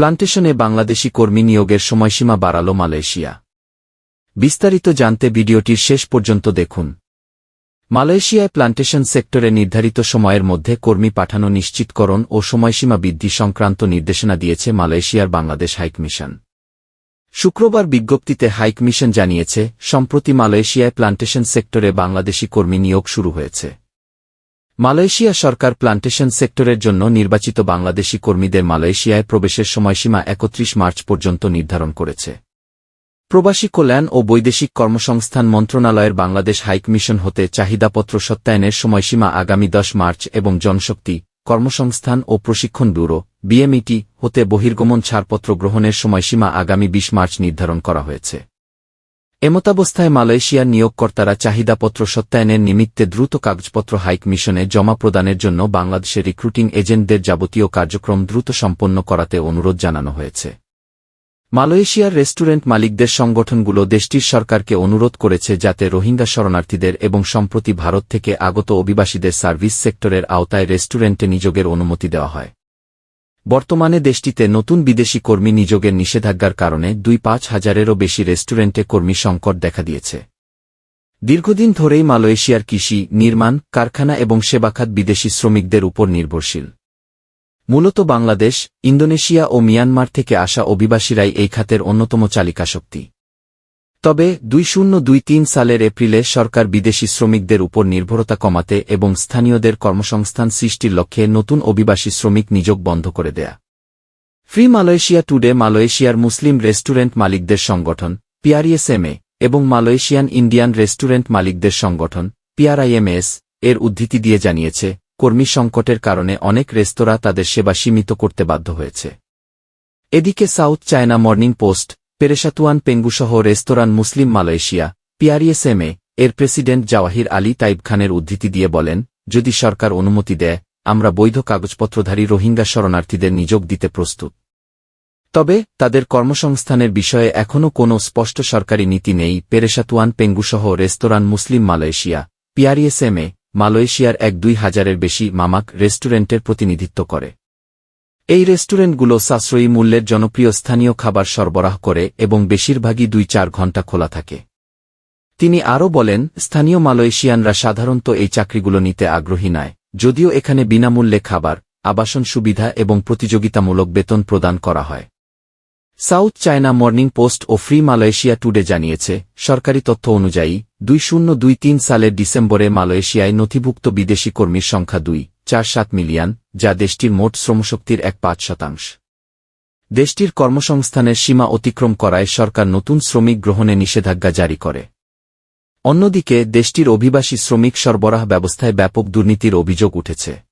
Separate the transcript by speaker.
Speaker 1: প্লান্টেশনে বাংলাদেশি কর্মী নিয়োগের সময়সীমা বাড়াল মালয়েশিয়া। বিস্তারিত জানতে ভিডিওটির শেষ পর্যন্ত দেখুন। মালয়েশিয়ায় প্লান্টেশন সেক্টরে নির্ধারিত সময়ের মধ্যে কর্মী পাঠানো নিশ্চিতকরণ ও সময়সীমা বৃদ্ধি সংক্রান্ত নির্দেশনা দিয়েছে মালয়েশিয়ার বাংলাদেশ হাইকমিশন শুক্রবার বিজ্ঞপ্তিতে হাইকমিশন জানিয়েছে, সম্প্রতি মালয়েশিয়ায় প্লান্টেশন সেক্টরে বাংলাদেশি কর্মী নিয়োগ শুরু হয়েছে। মালয়েশিয়া সরকার প্লান্টেশন সেক্টরের জন্য নির্বাচিত বাংলাদেশি কর্মীদের মালয়েশিয়ায় প্রবেশের সময়সীমা একত্রিশ মার্চ পর্যন্ত নির্ধারণ করেছে। প্রবাসী কল্যাণ ও বৈদেশিক কর্মসংস্থান মন্ত্রণালয়ের বাংলাদেশ হাইকমিশন হতে চাহিদাপত্র সত্যায়নের সময়সীমা আগামী দশ মার্চ এবং জনশক্তি, কর্মসংস্থান ও প্রশিক্ষণ ব্যুরো, বিএমইটি, হতে বহির্গমন ছাড়পত্র গ্রহণের সময়সীমা আগামী বিশ মার্চ নির্ধারণ করা হয়েছে। এমতাবস্থায় মালয়েশিয়ার নিয়োগকর্তারা চাহিদাপত্র সত্যায়নের নিমিত্তে দ্রুত কাগজপত্র হাইক মিশনে জমা প্রদানের জন্য বাংলাদেশের রিক্রুটিং এজেন্টদের যাবতীয় কার্যক্রম দ্রুত সম্পন্ন করাতে অনুরোধ জানানো হয়েছে। মালয়েশিয়ার রেস্টুরেন্ট মালিকদের সংগঠনগুলো দেশটির সরকারকে অনুরোধ করেছে যাতে রোহিঙ্গা শরণার্থীদের এবং সম্প্রতি ভারত থেকে আগত অভিবাসীদের সার্ভিস সেক্টরের আওতায় রেস্টুরেন্টে নিযোগের অনুমতি দেওয়া হয়। বর্তমানে দেশটিতে নতুন বিদেশি কর্মী নিযোগের নিষেধাজ্ঞার কারণে দুই পাঁচ হাজারেরও বেশি রেস্টুরেন্টে কর্মী সংকট দেখা দিয়েছে। দীর্ঘদিন ধরেই মালয়েশিয়ার কৃষি, নির্মাণ, কারখানা এবং সেবাখাত বিদেশি শ্রমিকদের উপর নির্ভরশীল। মূলত বাংলাদেশ, ইন্দোনেশিয়া ও মিয়ানমার থেকে আসা অভিবাসীরাই এই খাতের অন্যতম চালিকা শক্তি তবে দুই শূন্য দুই তিন সালের এপ্রিলে সরকার বিদেশি শ্রমিকদের উপর নির্ভরতা কমাতে এবং স্থানীয়দের কর্মসংস্থান সৃষ্টির লক্ষ্যে নতুন অভিবাসী শ্রমিক নিযোগ বন্ধ করে দেয়া। ফ্রি মালয়েশিয়া টুডে মালয়েশিয়ার মুসলিম রেস্টুরেন্ট মালিকদের সংগঠন, পিআরইএসএমএ, এবং মালয়েশিয়ান ইন্ডিয়ান রেস্টুরেন্ট মালিকদের সংগঠন, পিআরআইএমএস, এর উদ্ধৃতি দিয়ে জানিয়েছে, কর্মী সংকটের কারণে অনেক রেস্তোরাঁ তাদের সেবা সীমিত করতে বাধ্য হয়েছে। এদিকে সাউথ চায়না মর্নিং পোস্ট পেরেশাতুয়ান পেঙ্গুসহ রেস্তোরাঁ Muslim Malaysia P R E S M A এর প্রেসিডেন্ট জাওয়াহির আলী তাইব খানের উদ্ধৃতি দিয়ে বলেন, যদি সরকার অনুমতি দেয়, আমরা বৈধ কাগজপত্রধারী রোহিঙ্গা শরণার্থীদের নিযোগ দিতে প্রস্তুত। তবে, তাদের কর্মসংস্থানের বিষয়ে এখনও কোনো স্পষ্ট সরকারি নীতি নেই। পেরেশাতুয়ান পেঙ্গুসহ রেস্তোরাঁ মুসলিম মালয়েশিয়া পিআরইএসএমএ মালয়েশিয়ার এক দুই হাজারের বেশি মামাক রেস্টুরেন্টের প্রতিনিধিত্ব করে। এই রেস্টুরেন্টগুলো সাশ্রয়ী মূল্যের জনপ্রিয় স্থানীয় খাবার সরবরাহ করে এবং বেশিরভাগই দুই চার ঘণ্টা খোলা থাকে। তিনি আরও বলেন, স্থানীয় মালয়েশিয়ানরা সাধারণত এই চাকরিগুলো নিতে আগ্রহী নয়, যদিও এখানে বিনামূল্যে খাবার, আবাসন সুবিধা এবং প্রতিযোগিতামূলক বেতন প্রদান করা হয়। সাউথ চায়না মর্নিং পোস্ট ও ফ্রি মালয়েশিয়া টুডে জানিয়েছে, সরকারি তথ্য অনুযায়ী, দুই শূন্য দুই তিন সালের ডিসেম্বরে মালয়েশিয়ায় নথিভুক্ত বিদেশি কর্মীর সংখ্যা দুই, চার সাত মিলিয়ন যা দেশটির মোট শ্রমশক্তির এক পাঁচ শতাংশ। দেশটির কর্মসংস্থানের সীমা অতিক্রম করায় সরকার নতুন শ্রমিক গ্রহণে নিষেধাজ্ঞা জারি করে। অন্যদিকে, দেশটির অভিবাসী শ্রমিক সরবরাহ ব্যবস্থায় ব্যাপক দুর্নীতির অভিযোগ উঠেছে।